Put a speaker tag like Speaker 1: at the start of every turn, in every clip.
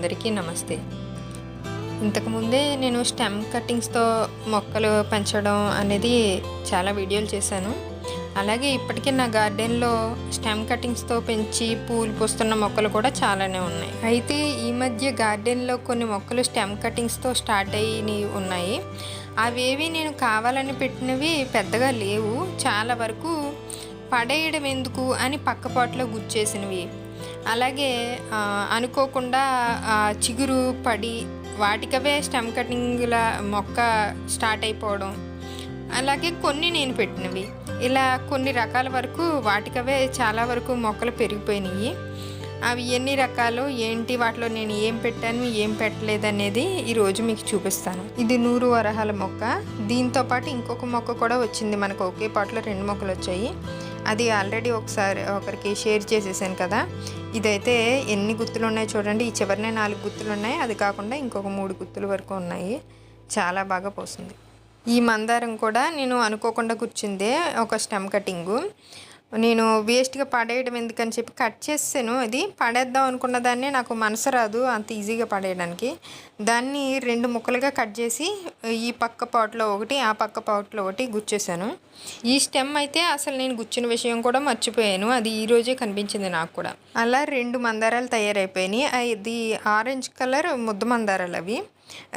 Speaker 1: అందరికీ నమస్తే. ఇంతకుముందే నేను స్టెమ్ కట్టింగ్స్తో మొక్కలు పెంచడం అనేది చాలా వీడియోలు చేశాను. అలాగే ఇప్పటికే నా గార్డెన్లో స్టెమ్ కట్టింగ్స్తో పెంచి పూలు పూస్తున్న మొక్కలు కూడా చాలానే ఉన్నాయి. అయితే ఈ మధ్య గార్డెన్లో కొన్ని మొక్కలు స్టెమ్ కట్టింగ్స్తో స్టార్ట్ అయ్యి ఉన్నాయి. అవేవి నేను కావాలని పెట్టినవి పెద్దగా లేవు. చాలా వరకు పడేయడం ఎందుకు అని పక్కపాట్లో గుచ్చేసినవి అలాగే అనుకోకుండా చిగురు పడి వాటికవే స్టెమ్ కటింగ్ల మొక్క స్టార్ట్ అయిపోవడం. అలాగే కొన్ని నేను పెట్టినవి. ఇలా కొన్ని రకాల వరకు వాటికవే చాలా వరకు మొక్కలు పెరిగిపోయినాయి. అవి ఎన్ని రకాలు ఏంటి వాటిలో నేను ఏం పెట్టాను ఏం పెట్టలేదు అనేది ఈరోజు మీకు చూపిస్తాను. ఇది నూరు వరహాల మొక్క. దీంతో పాటు ఇంకొక మొక్క కూడా వచ్చింది మనకు ఒకే పాటలో రెండు మొక్కలు వచ్చాయి అది ఆల్రెడీ ఒకసారి ఒకరికి షేర్ చేసేసాను కదా. ఇదైతే ఎన్ని గుత్తులు ఉన్నాయి చూడండి. ఈ చివరినే నాలుగు గుత్తులు ఉన్నాయి అది కాకుండా ఇంకొక మూడు గుత్తుల వరకు ఉన్నాయి. చాలా బాగా పోస్తుంది. ఈ మందారం కూడా నేను అనుకోకుండా కూర్చుందే ఒక స్టెమ్ కటింగు నేను వేస్ట్గా పడేయడం ఎందుకని చెప్పి కట్ చేసాను అది పడేద్దాం అనుకున్న దాన్ని నాకు మనసు రాదు అంత ఈజీగా పడేయడానికి. దాన్ని రెండు ముక్కలుగా కట్ చేసి ఈ పక్క పాట్లో ఒకటి ఆ పక్క పాట్లో ఒకటి గుచ్చేసాను. ఈ స్టెమ్ అయితే అసలు నేను గుచ్చిన విషయం కూడా మర్చిపోయాను. అది ఈరోజే కనిపించింది నాకు కూడా. అలా రెండు మందారాలు తయారైపోయినాయి. అది ఆరెంజ్ కలర్ ముద్ద మందారాలు అవి.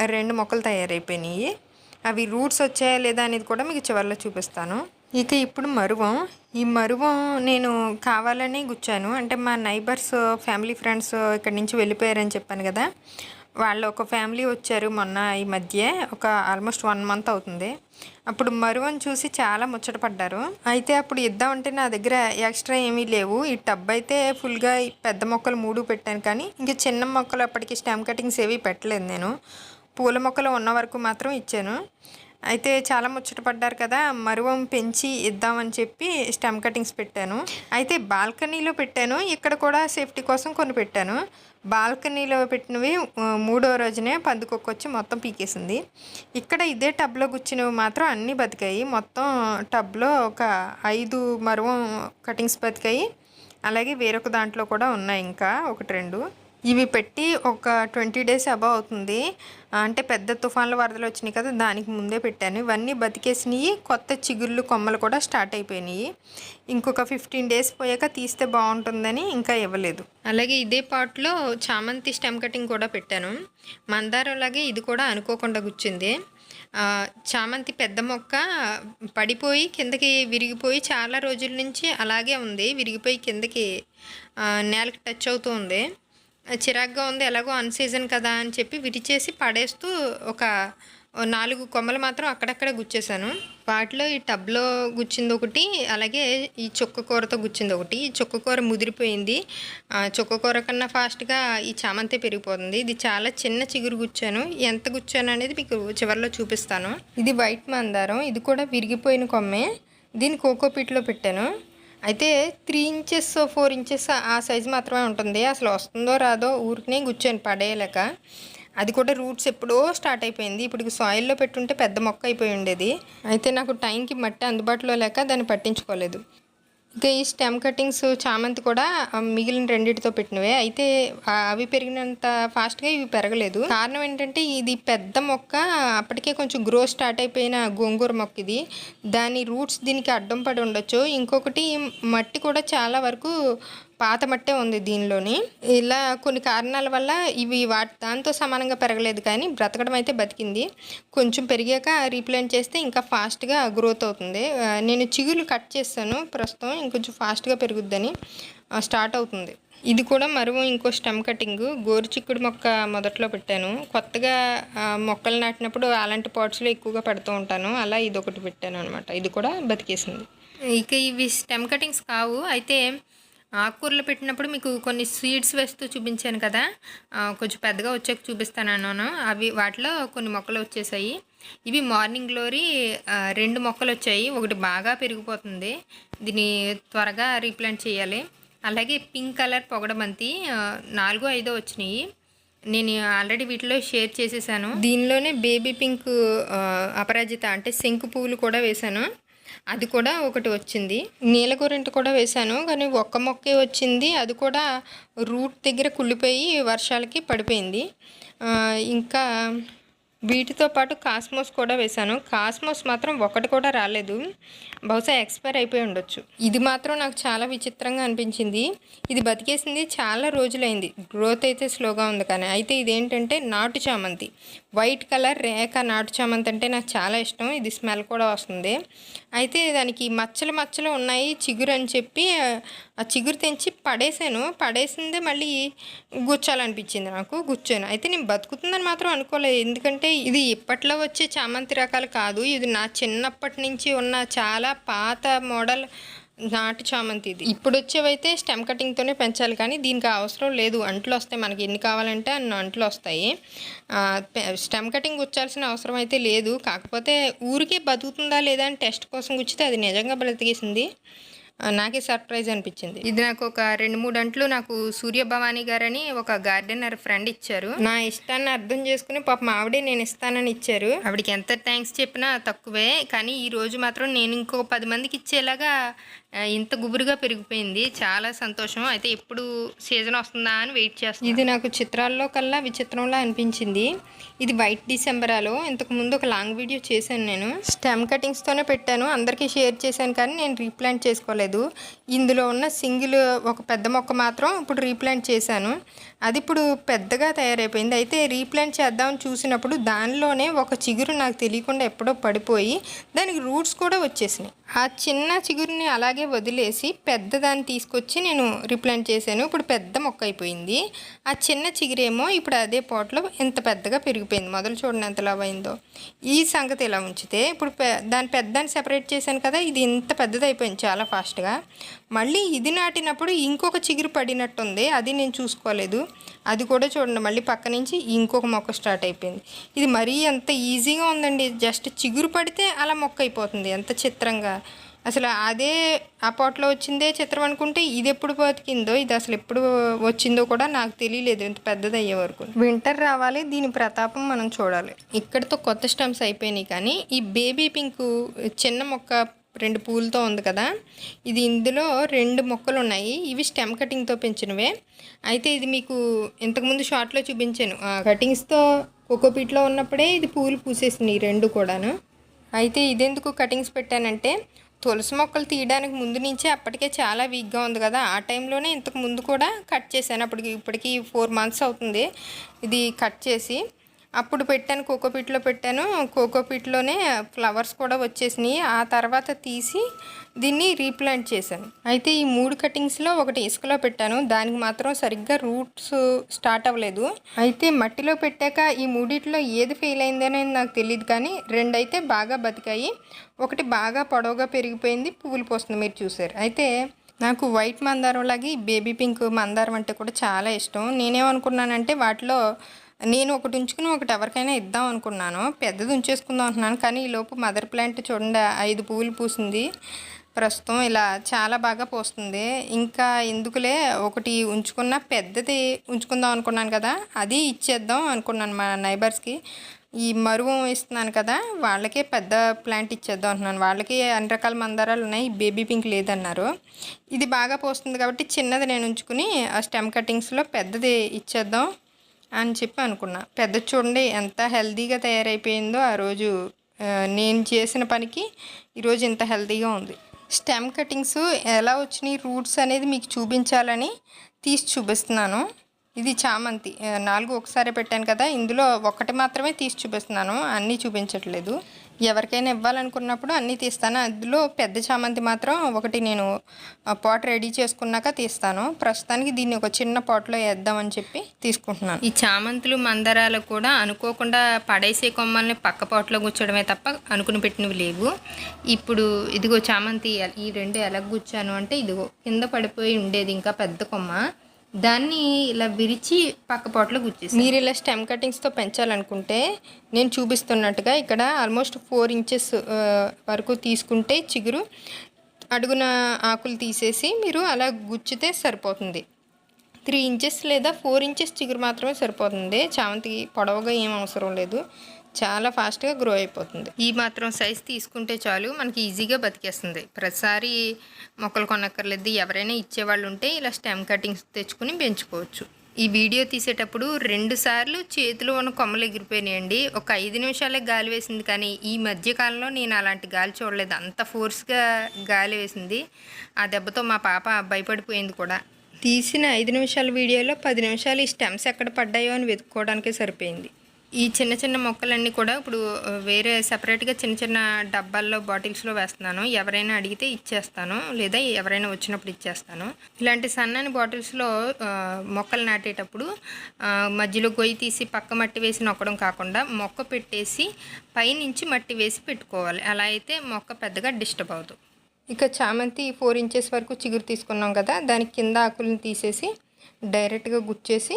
Speaker 1: రెండు మొక్కలు తయారైపోయినాయి. అవి రూట్స్ వచ్చాయా లేదా అనేది కూడా మీకు చివరిలో చూపిస్తాను. ఇక ఇప్పుడు మరువం. ఈ మరువం నేను కావాలని గుచ్చాను. అంటే మా నైబర్స్ ఫ్యామిలీ ఫ్రెండ్స్ ఇక్కడి నుంచి వెళ్ళిపోయారని చెప్పాను కదా. వాళ్ళు ఒక ఫ్యామిలీ వచ్చారు మొన్న ఈ మధ్య. ఒక ఆల్మోస్ట్ వన్ మంత్ అవుతుంది. అప్పుడు మరువని చూసి చాలా ముచ్చటపడ్డారు అయితే అప్పుడు ఇద్దామంటే నా దగ్గర ఎక్స్ట్రా ఏమీ లేవు. ఈ టబ్ అయితే ఫుల్గా పెద్ద మొక్కలు మూడు పెట్టాను కానీ ఇంకా చిన్న మొక్కలు అప్పటికి స్టెమ్ కటింగ్స్ ఏవి పెట్టలేదు నేను. పూల మొక్కలు ఉన్న వరకు మాత్రం ఇచ్చాను. అయితే చాలా ముచ్చటపడ్డారు కదా మరువం పెంచి ఇద్దామని చెప్పి స్టెమ్ కటింగ్స్ పెట్టాను. అయితే బాల్కనీలో పెట్టాను ఇక్కడ కూడా సేఫ్టీ కోసం కొన్ని పెట్టాను. బాల్కనీలో పెట్టినవి మూడో రోజునే పందుకొక్క వచ్చి మొత్తం పీకేసింది. ఇక్కడ ఇదే టబ్లో గుచ్చినవి మాత్రం అన్నీ బతికాయి. మొత్తం టబ్లో ఒక ఐదు మరువం కటింగ్స్ బతికాయి. అలాగే వేరొక దాంట్లో కూడా ఉన్నాయి ఇంకా ఒకటి రెండు. ఇవి పెట్టి ఒక ట్వంటీ డేస్ అబవ్ అవుతుంది. అంటే పెద్ద తుఫాన్లు వరదలు వచ్చినాయి కదా దానికి ముందే పెట్టాను. ఇవన్నీ బతికేసినాయి కొత్త చిగుళ్ళు కొమ్మలు కూడా స్టార్ట్ అయిపోయినాయి. ఇంకొక ఫిఫ్టీన్ డేస్ పోయాక తీస్తే బాగుంటుందని ఇంకా ఇవ్వలేదు. అలాగే ఇదే పాట్లో చామంతి స్టెమ్ కటింగ్ కూడా పెట్టాను. మందారం లాగే ఇది కూడా అనుకోకుండా గుచ్చింది. చామంతి పెద్ద మొక్క పడిపోయి కిందకి విరిగిపోయి చాలా రోజుల నుంచి అలాగే ఉంది. విరిగిపోయి కిందకి నేలకు నేలకి టచ్ అవుతూ ఉంది. చిరాగ్గా ఉంది ఎలాగో అన్ సీజన్ కదా అని చెప్పి విరిచేసి పడేస్తూ ఒక నాలుగు కొమ్మలు మాత్రం అక్కడక్కడ గుచ్చేసాను వాటిలో ఈ టబ్లో గుచ్చింది ఒకటి అలాగే ఈ చుక్క కూరతో గుచ్చింది ఒకటి. ఈ చుక్క కూర ముదిరిపోయింది. చుక్క కూర కన్నా ఫాస్ట్గా ఈ చామంతి పెరిగిపోతుంది. ఇది చాలా చిన్న చిగురు గుచ్చాను. ఎంత గుచ్చాను అనేది మీకు చివరిలో చూపిస్తాను. ఇది వైట్ మందారం. ఇది కూడా విరిగిపోయిన కొమ్మే. దీన్ని కోకోపీట్లో పెట్టాను. అయితే త్రీ ఇంచెస్ ఫోర్ ఇంచెస్ ఆ సైజు మాత్రమే ఉంటుంది. అసలు వస్తుందో రాదో ఊరికనే కూర్చొని పడేయలేక అది కూడా రూట్స్ ఎప్పుడో స్టార్ట్ అయిపోయింది. ఇప్పుడు సాయిల్లో పెట్టుంటే పెద్ద మొక్క అయిపోయి ఉండేది. అయితే నాకు టైంకి మట్టి అందుబాటులో లేక దాన్ని పట్టించుకోలేదు. ఇంకా ఈ స్టెమ్ కటింగ్స్ చామంతి కూడా మిగిలిన రెండింటితో పెట్టినవే. అయితే అవి పెరిగినంత ఫాస్ట్గా ఇవి పెరగలేదు. కారణం ఏంటంటే ఇది పెద్ద మొక్క అప్పటికే కొంచెం గ్రో స్టార్ట్ అయిపోయిన గోంగూర మొక్క ఇది. దాని రూట్స్ దీనికి అడ్డం పడి ఉండొచ్చు. ఇంకొకటి మట్టి కూడా చాలా వరకు పాత మట్టే ఉంది దీనిలోని. ఇలా కొన్ని కారణాల వల్ల ఇవి వాటి దాంతో సమానంగా పెరగలేదు కానీ బ్రతకడం అయితే బతికింది. కొంచెం పెరిగాక రీప్లాంట్ చేస్తే ఇంకా ఫాస్ట్గా గ్రోత్ అవుతుంది. నేను చిగులు కట్ చేస్తాను ప్రస్తుతం ఇంకొంచెం ఫాస్ట్గా పెరుగుద్దని స్టార్ట్ అవుతుంది. ఇది కూడా మరో ఇంకో స్టెమ్ కటింగ్. గోరు చిక్కుడు మొక్క మొదట్లో పెట్టాను. కొత్తగా మొక్కలు నాటినప్పుడు అలాంటి పాట్స్లో ఎక్కువగా పెడుతూ ఉంటాను. అలా ఇది ఒకటి పెట్టాను అనమాట ఇది కూడా బతికేసింది. ఇక ఇవి స్టెమ్ కటింగ్స్ కావు. అయితే ఆకుకూరలు పెట్టినప్పుడు మీకు కొన్ని సీడ్స్ వేస్తూ చూపించాను కదా. కొంచెం పెద్దగా వచ్చాక చూపిస్తాను అన్నాను. అవి వాటిలో కొన్ని మొక్కలు వచ్చేసాయి. ఇవి మార్నింగ్ గ్లోరీ రెండు మొక్కలు వచ్చాయి. ఒకటి బాగా పెరిగిపోతుంది. దీన్ని త్వరగా రీప్లాంట్ చేయాలి. అలాగే పింక్ కలర్ పొగడబంతి నాలుగో ఐదో వచ్చినాయి. నేను ఆల్రెడీ వీటిలో షేర్ చేసేసాను. దీనిలోనే బేబీ పింక్ అపరాజిత అంటే శంకు పువ్వులు కూడా వేశాను. అది కూడా ఒకటి వచ్చింది. నీలగోరింట కూడా వేశాను. కానీ ఒక్క మొక్కే వచ్చింది. అది కూడా రూట్ దగ్గర కుళ్ళిపోయి వర్షాలకి పడిపోయింది. ఇంకా వీటితో పాటు కాస్మోస్ కూడా వేశాను. కాస్మోస్ మాత్రం ఒకటి కూడా రాలేదు. బహుశా ఎక్స్పైర్ అయిపోయి ఉండొచ్చు. ఇది మాత్రం నాకు చాలా విచిత్రంగా అనిపించింది. ఇది బతికేసింది చాలా రోజులైంది. గ్రోత్ అయితే స్లోగా ఉంది కానీ. అయితే ఇదేంటంటే నాటు చామంతి. వైట్ కలర్ రేఖ నాటు చామంతి అంటే నాకు చాలా ఇష్టం. ఇది స్మెల్ కూడా వస్తుంది. అయితే దానికి మచ్చలు మచ్చలు ఉన్నాయి. చిగురు అని చెప్పి ఆ చిగురు తెంచి పడేసాను. పడేసిందే మళ్ళీ గుచ్చాలనిపించింది నాకు. గుచ్చాను. అయితే నేను బతుకుతుందని మాత్రం అనుకోలేదు. ఎందుకంటే ఇది ఇప్పట్లో వచ్చే చామంతి రకాలు కాదు. ఇది నా చిన్నప్పటి నుంచి ఉన్న చాలా పాత మోడల్ నాటు చామంతి ఇది. ఇప్పుడు వచ్చేవైతే స్టెమ్ కటింగ్తోనే పెంచాలి కానీ దీనికి అవసరం లేదు. అంట్లు వస్తాయి. మనకి ఎన్ని కావాలంటే అన్ని అంట్లు వస్తాయి. స్టెమ్ కటింగ్ గుచ్చాల్సిన అవసరం అయితే లేదు. కాకపోతే ఊరికే బతుకుతుందా లేదా అని టెస్ట్ కోసం గుచ్చితే అది నిజంగా బ్రతికేసింది నాకే సర్ప్రైజ్ అనిపించింది. ఇది నాకు ఒక రెండు మూడు అంట్లు నాకు సూర్యభవాని గారని ఒక గార్డెనర్ ఫ్రెండ్ ఇచ్చారు. నా ఇష్టాన్ని అర్థం చేసుకుని పాప ఆవిడే నేను ఇస్తానని ఇచ్చారు. ఆవిడకి ఎంత థ్యాంక్స్ చెప్పినా తక్కువే కానీ ఈ రోజు మాత్రం నేను ఇంకో పది మందికి ఇచ్చేలాగా ఇంత గుబురుగా పెరిగిపోయింది. చాలా సంతోషం. అయితే ఎప్పుడు సీజన్ వస్తుందా అని వెయిట్ చేస్తాను ఇది నాకు చిత్రాల్లో కల్లా విచిత్రంలా అనిపించింది. ఇది వైట్ డిసెంబరాలో ఇంతకు ముందు ఒక లాంగ్ వీడియో చేశాను నేను. స్టెమ్ కటింగ్స్తోనే పెట్టాను. అందరికీ షేర్ చేశాను కానీ నేను రీప్లాంట్ చేసుకోలేదు. ఇందులో ఉన్న సింగిల్ ఒక పెద్ద మొక్క మాత్రం ఇప్పుడు రీప్లాంట్ చేశాను. అది ఇప్పుడు పెద్దగా తయారైపోయింది. అయితే రీప్లాంట్ చేద్దామని చూసినప్పుడు దానిలోనే ఒక చిగురు నాకు తెలియకుండా ఎప్పుడో పడిపోయి దానికి రూట్స్ కూడా వచ్చేసినాయి. ఆ చిన్న చిగురుని అలాగే వదిలేసి పెద్దదాన్ని తీసుకొచ్చి నేను రీప్లాంట్ చేశాను. ఇప్పుడు పెద్ద మొక్క అయిపోయింది. ఆ చిన్న చిగురేమో ఇప్పుడు అదే పోట్లో ఎంత పెద్దగా పెరిగిపోయింది. మొదలు చూడండి ఎంత అయిందో. ఈ సంగతి ఇలా ఉంచితే ఇప్పుడు పె- దాని పెద్దాన్ని సెపరేట్ చేశాను కదా ఇది ఇంత పెద్దది అయిపోయింది చాలా ఫాస్ట్గా మళ్ళీ ఇది నాటినప్పుడు ఇంకొక చిగురు పడినట్టుంది. అది నేను చూసుకోలేదు. అది కూడా చూడండి మళ్ళీ పక్క నుంచి ఇంకొక మొక్క స్టార్ట్ అయిపోయింది. ఇది మరీ ఎంత ఈజీగా ఉందండి జస్ట్ చిగురు పడితే అలా మొక్క అయిపోతుంది ఎంత చిత్రంగా. అసలు అదే ఆ పాట్లో వచ్చిందే చిత్రం అనుకుంటే ఇది ఎప్పుడు బతికిందో ఇది అసలు ఎప్పుడు వచ్చిందో కూడా నాకు తెలియలేదు ఇంత పెద్దది అయ్యే వరకు. వింటర్ రావాలి దీని ప్రతాపం మనం చూడాలి. ఇక్కడితో కొత్త స్టెమ్స్ అయిపోయినాయి కానీ ఈ బేబీ పింక్ చిన్న మొక్క రెండు పూలతో ఉంది కదా. ఇది ఇందులో రెండు మొక్కలు ఉన్నాయి ఇవి స్టెమ్ కటింగ్తో పెంచినవే. అయితే ఇది మీకు ఇంతకుముందు షార్ట్లో చూపించాను. ఆ కటింగ్స్తో కోకోపీట్లో ఉన్నప్పుడే ఇది పూలు పూసేసినాయి రెండు కూడాను. అయితే ఇదెందుకు కటింగ్స్ పెట్టానంటే తులసి మొక్కలు తీయడానికి ముందు నుంచే అప్పటికే చాలా వీక్గా ఉంది కదా. ఆ టైంలోనే ఇంతకు ముందు కూడా కట్ చేశాను. అప్పటికి ఇప్పటికి ఫోర్ మంత్స్ అవుతుంది. ఇది కట్ చేసి అప్పుడు పెట్టాను కోకోపీట్లో పెట్టాను. కోకోపీట్లోనే ఫ్లవర్స్ కూడా వచ్చేసినాయి. ఆ తర్వాత తీసి దీన్ని రీప్లాంట్ చేశాను. అయితే ఈ మూడు కటింగ్స్లో ఒకటి ఇసుకలో పెట్టాను. దానికి మాత్రం సరిగ్గా రూట్స్ స్టార్ట్ అవ్వలేదు. అయితే మట్టిలో పెట్టాక ఈ మూడిట్లో ఏది ఫెయిల్ అయిందనేది నాకు తెలియదు కానీ రెండైతే బాగా బతికాయి. ఒకటి బాగా పొడవుగా పెరిగిపోయింది. పువ్వులు పోస్తుంది మీరు చూసారు అయితే నాకు వైట్ మందారం లాగే బేబీ పింక్ మందారం అంటే కూడా చాలా ఇష్టం. నేనేమనుకున్నానంటే వాటిలో నేను ఒకటి ఉంచుకుని ఒకటి ఎవరికైనా ఇద్దాం అనుకున్నాను. పెద్దది ఉంచేసుకుందాం అంటున్నాను. కానీ ఈ లోపు మదర్ ప్లాంట్ చూడండి ఐదు పువ్వులు పూసింది. ప్రస్తుతం ఇలా చాలా బాగా పోస్తుంది. ఇంకా ఎందుకులే ఒకటి ఉంచుకున్న పెద్దది ఉంచుకుందాం అనుకున్నాను కదా అది ఇచ్చేద్దాం అనుకున్నాను మా నైబర్స్కి. ఈ మరువు ఇస్తున్నాను కదా వాళ్ళకే పెద్ద ప్లాంట్ ఇచ్చేద్దాం అంటున్నాను. వాళ్ళకి అన్ని రకాల మందారాలు ఉన్నాయి బేబీ పింక్ లేదన్నారు. ఇది బాగా పోస్తుంది కాబట్టి చిన్నది నేను ఉంచుకుని ఆ స్టెమ్ కటింగ్స్లో పెద్దది ఇచ్చేద్దాం. అని చెప్పి అనుకున్నా. పెద్ద చూడండి ఎంత హెల్తీగా తయారైపోయిందో ఆ రోజు. నేను చేసిన పనికి ఈరోజు ఇంత హెల్తీగా ఉంది. స్టెమ్ కటింగ్స్ ఎలా వచ్చినాయి రూట్స్ అనేది మీకు చూపించాలని తీసి చూపిస్తున్నాను. ఇది చామంతి. నాలుగు ఒకసారి పెట్టాను కదా ఇందులో ఒకటి మాత్రమే తీసి చూపిస్తున్నాను. అన్నీ చూపించట్లేదు. ఎవరికైనా ఇవ్వాలనుకున్నప్పుడు అన్నీ తీస్తాను. అందులో పెద్ద చామంతి మాత్రం ఒకటి నేను పాట్ రెడీ చేసుకున్నాక తీస్తాను. ప్రస్తుతానికి దీన్ని ఒక చిన్న పాట్లో వేద్దామని చెప్పి తీసుకుంటున్నాను. ఈ చామంతులు మందారాలు కూడా అనుకోకుండా పడేసే కొమ్మల్ని పక్క పాట్లో కూర్చోడమే తప్ప అనుకుని పెట్టినవి లేవు. ఇప్పుడు ఇదిగో చామంతి ఈ రెండు ఎలా కూర్చాను అంటే ఇదిగో కింద పడిపోయి ఉండేది ఇంకా పెద్ద కొమ్మ. దాన్ని ఇలా విరిచి పక్క పొట్లో గుచ్చేసి మీరు ఇలా స్టెమ్ కటింగ్స్తో పెంచాలనుకుంటే నేను చూపిస్తున్నట్టుగా ఇక్కడ ఆల్మోస్ట్ ఫోర్ ఇంచెస్ వరకు తీసుకుంటే చిగురు అడుగున ఆకులు తీసేసి మీరు అలా గుచ్చితే సరిపోతుంది. త్రీ ఇంచెస్ లేదా ఫోర్ ఇంచెస్ చిగురు మాత్రమే సరిపోతుంది. చామంతికి పొడవుగా ఏం అవసరం లేదు. చాలా ఫాస్ట్గా గ్రో అయిపోతుంది. ఈ మాత్రం సైజ్ తీసుకుంటే చాలు మనకి ఈజీగా బతికేస్తుంది. ప్రతిసారి మొక్కలు కొనక్కర్లేదు ఎవరైనా ఇచ్చేవాళ్ళు ఉంటే ఇలా స్టెమ్ కటింగ్స్ తెచ్చుకుని పెంచుకోవచ్చు. ఈ వీడియో తీసేటప్పుడు రెండు సార్లు చేతిలో ఉన్న కొమ్మలు ఎగిరిపోయినాయండి. ఒక ఐదు నిమిషాలే గాలి వేసింది కానీ ఈ మధ్యకాలంలో నేను అలాంటి గాలి చూడలేదు. అంత ఫోర్స్గా గాలి వేసింది. ఆ దెబ్బతో మా పాప భయపడిపోయింది కూడా. తీసిన ఐదు నిమిషాల వీడియోలో పది నిమిషాలు ఈ స్టెమ్స్ ఎక్కడ పడ్డాయో అని వెతుక్కోవడానికే సరిపోయింది. ఈ చిన్న చిన్న మొక్కలన్నీ కూడా ఇప్పుడు వేరే సపరేట్గా చిన్న చిన్న డబ్బాల్లో బాటిల్స్లో వేస్తున్నాను. ఎవరైనా అడిగితే ఇచ్చేస్తాను. లేదా ఎవరైనా వచ్చినప్పుడు ఇచ్చేస్తాను. ఇలాంటి సన్నని బాటిల్స్లో మొక్కలు నాటేటప్పుడు మధ్యలో గొయ్యి తీసి పక్క మట్టి వేసి నొక్కడం కాకుండా మొక్క పెట్టేసి పైనుంచి మట్టి వేసి పెట్టుకోవాలి. అలా అయితే మొక్క పెద్దగా డిస్టర్బ్ అవ్వదు. ఇక చామంతి ఫోర్ ఇంచెస్ వరకు చిగురు తీసుకున్నాం కదా దాని కింద ఆకులను తీసేసి డైరెక్ట్గా గుచ్చేసి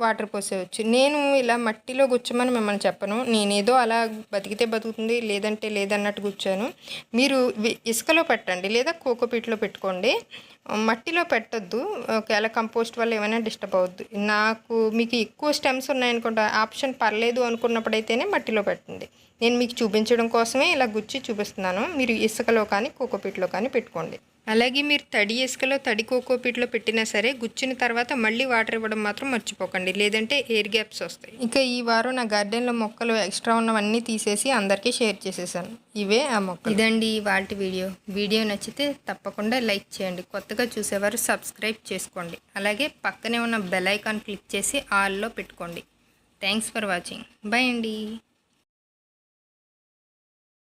Speaker 1: వాటర్ పోసేయచ్చు. నేను ఇలా మట్టిలో గుచ్చమని మిమ్మల్ని చెప్పను. నేనేదో అలా బతికితే బతుకుతుంది లేదంటే లేదన్నట్టు గుచ్చాను మీరు ఇసుకలో పెట్టండి లేదా కోకోపీట్లో పెట్టుకోండి. మట్టిలో పెట్టొద్దు. ఒకవేళ కంపోస్ట్ వల్ల ఏమైనా డిస్టర్బ్ అవ్వద్దు నాకు మీకు ఎక్కువ స్టెమ్స్ ఉన్నాయనుకుంటా ఆప్షన్ పర్లేదు అనుకున్నప్పుడైతేనే మట్టిలో పెట్టండి. నేను మీకు చూపించడం కోసమే ఇలా గుచ్చి చూపిస్తున్నాను. మీరు ఇసుకలో కానీ కోకోపీట్లో కానీ పెట్టుకోండి. అలాగే మీరు తడి ఇసుకలో తడి కోకోపీట్లో పెట్టినా సరే గుచ్చిన తర్వాత మళ్ళీ వాటర్ ఇవ్వడం మాత్రం మర్చిపోకండి. లేదంటే ఎయిర్ గ్యాప్స్ వస్తాయి. ఇక ఈ వారం నా గార్డెన్లో మొక్కలు ఎక్స్ట్రా ఉన్నవన్నీ తీసేసి అందరికీ షేర్ చేసేసాను. ఇవే ఆ మొక్క ఇదండి వాటి వీడియో. వీడియో నచ్చితే తప్పకుండా లైక్ చేయండి. కొత్తగా చూసేవారు సబ్స్క్రైబ్ చేసుకోండి. అలాగే పక్కనే ఉన్న బెల్ ఐకాన్ క్లిక్ చేసి ఆల్లో పెట్టుకోండి. Thanks for watching. బాయ్ అండి.